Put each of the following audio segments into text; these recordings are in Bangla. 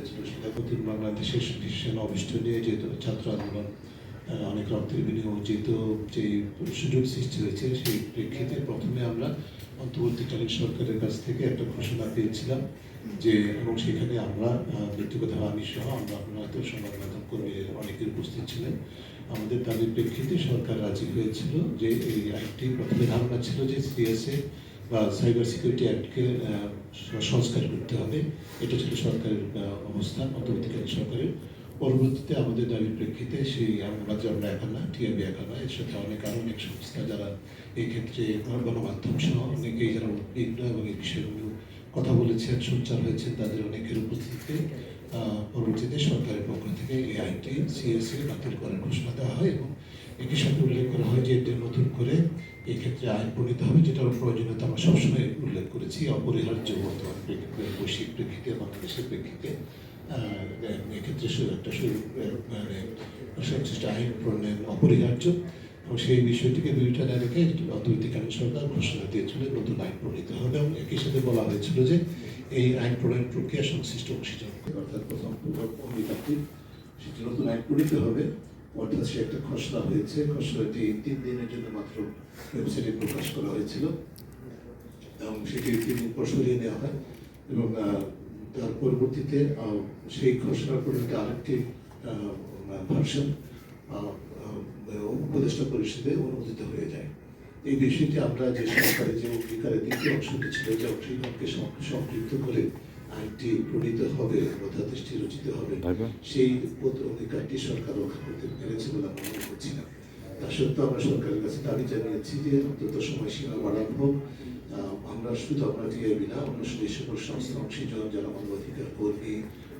হয়েছিল সেটা নতুন বাংলাদেশের ডিসিশন অবিষ্ট নিয়ে যেহেতু ছাত্র আন্দোলন অনেক রক্তের বিনিয়োগ যেহেতু যে সুযোগ সৃষ্টি হয়েছে সেই প্রেক্ষিতে প্রথমে আমরা অন্তর্বর্তীকালীন সরকারের কাছ থেকে একটা ঘোষণা পেয়েছিলাম যে এবং সেখানে আমরা আহ, ব্যক্তিগতভাবে আমি সহ আমরা আপনারা তো সংবাদ মাধ্যম কর্মী অনেকে উপস্থিত ছিলেন। আমাদের দাবির প্রেক্ষিতে সরকার রাজি হয়েছিল যে এই আইনটি প্রথমে ধারণা ছিল যে সিএসএ বা সাইবার সিকিউরিটি অ্যাক্টকে সংস্কার করতে হবে। এটা ছিল সরকারের আহ, অবস্থান অন্তর্বর্তীকালীন সরকারের। পরবর্তীতে আমাদের দাবির প্রেক্ষিতে সেই আমরা আমরা একা না টিআবি একা না এর সাথে অনেক আরও অনেক সংস্থা যারা এই ক্ষেত্রে গণমাধ্যম সহ অনেকেই যারা উদ্বিগ্ন এবং এই বিষয়গুলো কথা বলেছেন সোচ্চার হয়েছেন তাদের অনেকের উপস্থিতিতে পরবর্তীতে সরকারের পক্ষ থেকে এই আইনটি সিএসএ বাতিল করার ঘোষণা দেওয়া হয় এবং একই সাথে উল্লেখ করা হয় যে এটি নতুন করে এই ক্ষেত্রে আইন প্রণীত হবে যেটার প্রয়োজনীয়তা আমরা সবসময় উল্লেখ করেছি, অপরিহার্য বর্তমান বৈশ্বিক প্রেক্ষিতে বাংলাদেশের প্রেক্ষিতে। এক্ষেত্রে একটা মানে সংশ্লিষ্ট আইন প্রণয়ন অপরিহার্য এবং সেই বিষয়টিকে বিবেচনায় রেখে অন্তর্বর্তীকালীন সরকার ঘোষণা দিয়েছিল, নতুন আইন প্রণীত হবে এবং একই সাথে বলা হয়েছিল যে এই আইন প্রণয়ন প্রক্রিয়া সংশ্লিষ্ট অংশীজন অর্থাৎ প্রথম অঙ্গীকারটি, সেটি নতুন আইন প্রণীত হবে। অর্থাৎ সে একটা খসড়া হয়েছে। খসড়াটি তিন দিনের জন্য মাত্র ওয়েবসাইটে প্রকাশ করা হয়েছিল এবং সেটি তিন দিন পর সরিয়ে নেওয়া হয় এবং তার পরবর্তীতে সেই খসড়ার পরিবর্তে আরেকটি ভার্সন উপদেষ্টা পরিষদে অনুমোদিত হয়ে যায়। এই বিষয়টি আমরা যে সরকারের যে অঙ্গীকারের দ্বিতীয় অংশটি ছিল যে অংশীদারকে সম- সম্পৃক্ত করে আইনটি প্রণীত হবে অধ্যাদেশটি রচিত হবে। সেই অধিকারটি সরকার রক্ষা করতে পেরেছে বলে আমরা মনে করছি না তা সত্ত্বেও আমরা সরকারের কাছে দাবি জানিয়েছি যে অন্তত সময়সীমা বাড়ানো হোক আমরা শুধু আমরা টিআইবি না অন্য যে সকল সংস্থা অংশীজন যারা মানবাধিকার কর্মী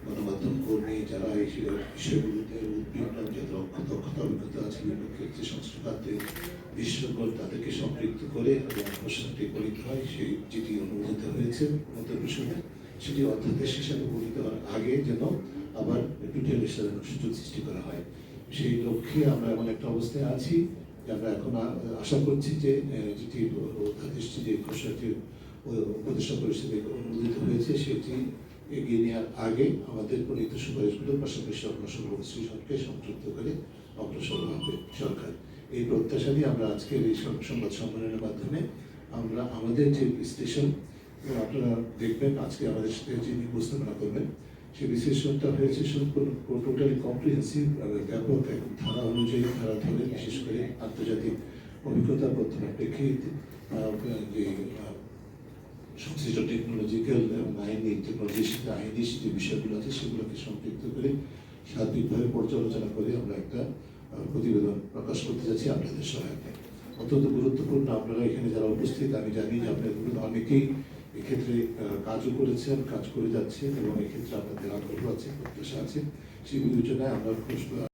গণমাধ্যম কর্মী যারা এই বিষয়গুলোতে উদ্বিগ্ন যাদের দক্ষতা অভিজ্ঞতা আছে বিভিন্ন ক্ষেত্রে সংস্কৃতাতে বিশেষজ্ঞ তাদেরকে সম্পৃক্ত করে এবং ঘোষণাটি গঠিত হয়। সেই যেটি অনুমোদিত হয়েছে মন্ত্রিপরিষদে সেটি অধ্যাদেশ হিসাবে গঠিত আগে যেন আবার হিসাবে সুযোগ সৃষ্টি করা হয়। সেই লক্ষ্যে আমরা এমন একটা অবস্থায় আছি যে আমরা এখন আশা করছি যে যেটি অধ্যাদেশটি যে ঘোষণাটি উপদেষ্টা পরিষদে অনুমোদিত হয়েছে, সেটি এগিয়ে নেওয়ার আগে আমাদের প্রণীত সুপারিশগুলোর পাশাপাশি সকল সৃজনকে সংযুক্ত করে অগ্রসর হবে সরকার। এই প্রত্যাশা নিয়ে আমরা আজকের এই সংবাদ সম্মেলনের মাধ্যমে আমরা আমাদের যে বিশ্লেষণ আপনারা দেখবেন আজকে আমাদের সাথে যিনি উপস্থাপনা করবেন, সেই বিশ্লেষণটা হয়েছে সম্পূর্ণ টোটালি কম্প্রিহেন্সিভ ব্যাপক এবং ধারা অনুযায়ী ধারা ধরে বিশেষ করে আন্তর্জাতিক অভিজ্ঞতা বর্তমান প্রেক্ষিত যে সংশ্লিষ্ট টেকনোলজিক্যাল এবং আইনি টেকনোলজির সাথে আইনি যে বিষয়গুলো আছে সেগুলোকে সম্পৃক্ত করে সার্বিকভাবে পর্যালোচনা করে আমরা একটা প্রতিবেদন প্রকাশ করতে যাচ্ছি আপনাদের সহায়তায়। অত্যন্ত গুরুত্বপূর্ণ আপনারা এখানে যারা উপস্থিত, আমি জানি যে আপনাদের অনেকেই এক্ষেত্রে কাজও করেছেন, কাজ করে যাচ্ছেন এবং এক্ষেত্রে আপনাদের আগ্রহ আছে, প্রত্যাশা আছে। সেই বিবেচনায় আমরা